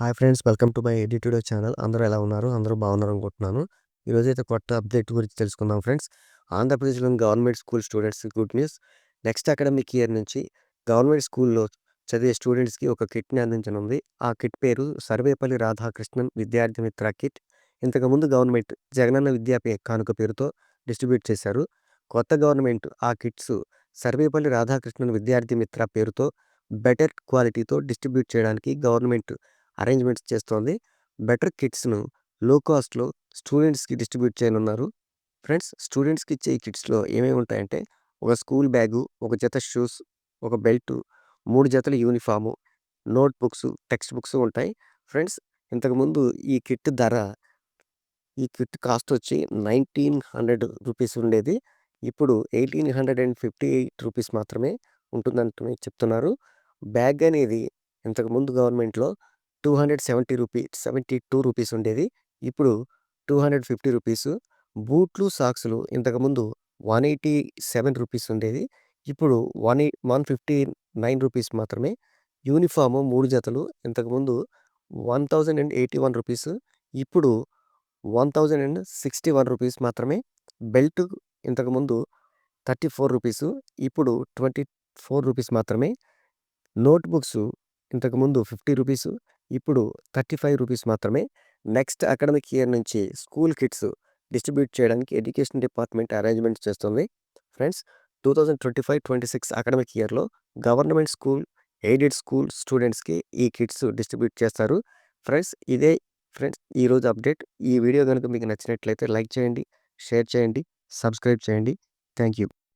Hi friends welcome to my edited channel. అందరూ ఎలా ఉన్నారు? అందరూ బాగున్నారు అనుకుంటున్నాను. ఈరోజైతే కొత్త అప్డేట్ గురించి తెలుసుకుందాం ఫ్రెండ్స్. ఆంధ్రప్రదేశ్లోని government school students good news. Next academic year నుంచి గవర్నమెంట్ స్కూల్లో చదివే స్టూడెంట్స్కి ఒక కిట్ని అందించనుంది. ఆ కిట్ పేరు సర్వేపల్లి రాధాకృష్ణన్ విద్యార్థి మిత్ర కిట్. ఇంతకుముందు గవర్నమెంట్ జగనన్న విద్యాపే కానుక పేరుతో డిస్ట్రిబ్యూట్ చేశారు. కొత్త గవర్నమెంట్ ఆ కిట్స్ సర్వేపల్లి రాధాకృష్ణన్ విద్యార్థి మిత్ర పేరుతో బెటర్ క్వాలిటీతో డిస్ట్రిబ్యూట్ చేయడానికి గవర్నమెంట్ అరేంజ్మెంట్స్ చేస్తోంది. బెటర్ కిట్స్ను లో కాస్ట్లో స్టూడెంట్స్కి డిస్ట్రిబ్యూట్ చేయనున్నారు. ఫ్రెండ్స్ స్టూడెంట్స్కి ఇచ్చే ఈ కిట్స్లో ఏమేమి ఉంటాయంటే ఒక స్కూల్ బ్యాగు ఒక జత షూస్ ఒక బెల్ట్ మూడు జతల uniform note books text books ఉంటాయి. ఫ్రెండ్స్ ఇంతకుముందు ఈ కిట్ ధర ఈ కిట్ కాస్ట్ వచ్చి నైన్టీన్ హండ్రెడ్ రూపీస్ ఉండేది. ఇప్పుడు eighteen hundred and fifty eight rupees మాత్రమే ఉంటుందంటే చెప్తున్నారు. బ్యాగ్ అనేది ఇంతకుముందు గవర్నమెంట్లో two hundred seventy rupee seventy two rupees ఉండేది. ఇప్పుడు టూ హండ్రెడ్ ఫిఫ్టీ రూపీస్. బూట్లు సాక్స్లు ఇంతకుముందు వన్ ఎయిటీ సెవెన్ రూపీస్ ఉండేది. ఇప్పుడు వన్ ఎయి వన్ ఫిఫ్టీ నైన్ రూపీస్ మాత్రమే. యూనిఫాము మూడు జతలు. ఇంతకుముందు one thousand and eighty one rupees. ఇప్పుడు one thousand and sixty one rupees మాత్రమే. బెల్ట్ ఇంతకుముందు థర్టీ ఫోర్ రూపీస్. ఇప్పుడు ట్వంటీ ఫోర్ రూపీస్ మాత్రమే. నోట్బుక్స్ ఇంతకుముందు ఫిఫ్టీ రూపీసు. ఇప్పుడు థర్టీ ఫైవ్ రూపీస్ మాత్రమే. నెక్స్ట్ అకాడమిక్ ఇయర్ నుంచి స్కూల్ కిట్స్ డిస్ట్రిబ్యూట్ చేయడానికి ఎడ్యుకేషన్ డిపార్ట్మెంట్ అరేంజ్మెంట్స్ చేస్తుంది. Friends two thousand twenty five twenty six academic ఇయర్లో గవర్నమెంట్ స్కూల్ ఎయిడెడ్ స్కూల్ స్టూడెంట్స్కి ఈ కిట్స్ డిస్ట్రిబ్యూట్ చేస్తారు. ఫ్రెండ్స్ ఇదే ఫ్రెండ్స్ ఈరోజు అప్డేట్. ఈ వీడియో కనుక మీకు నచ్చినట్లయితే లైక్ చేయండి షేర్ చేయండి సబ్స్క్రైబ్ చేయండి. Thank you